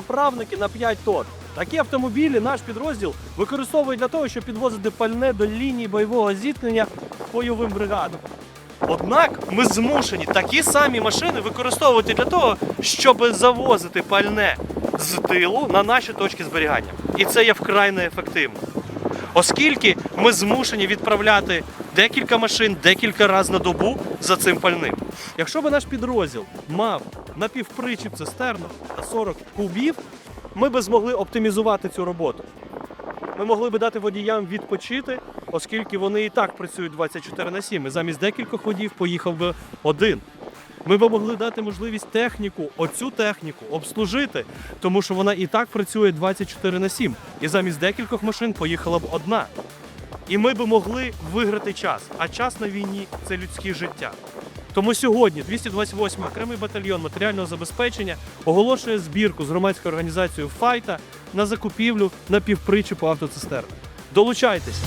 підставники на 5 тонн. Такі автомобілі наш підрозділ використовує для того, щоб підвозити пальне до лінії бойового зіткнення бойовим бригадам. Однак ми змушені такі самі машини використовувати для того, щоб завозити пальне з тилу на наші точки зберігання. І це є вкрай неефективно. Оскільки ми змушені відправляти декілька машин декілька разів на добу за цим пальним. Якщо б наш підрозділ мав напівпричіп цистерну та 40 кубів, ми б змогли оптимізувати цю роботу. Ми могли би дати водіям відпочити, оскільки вони і так працюють 24 на 7. І замість декількох водіїв поїхав би один. Ми б могли дати можливість техніку, оцю техніку, обслужити, тому що вона і так працює 24 на 7. І замість декількох машин поїхала б одна. І ми б могли виграти час. А час на війні це людське життя. Тому сьогодні 228 окремий батальйон матеріального забезпечення оголошує збірку з громадською організацією Файта на закупівлю напівпричепу автоцистерн. Долучайтеся!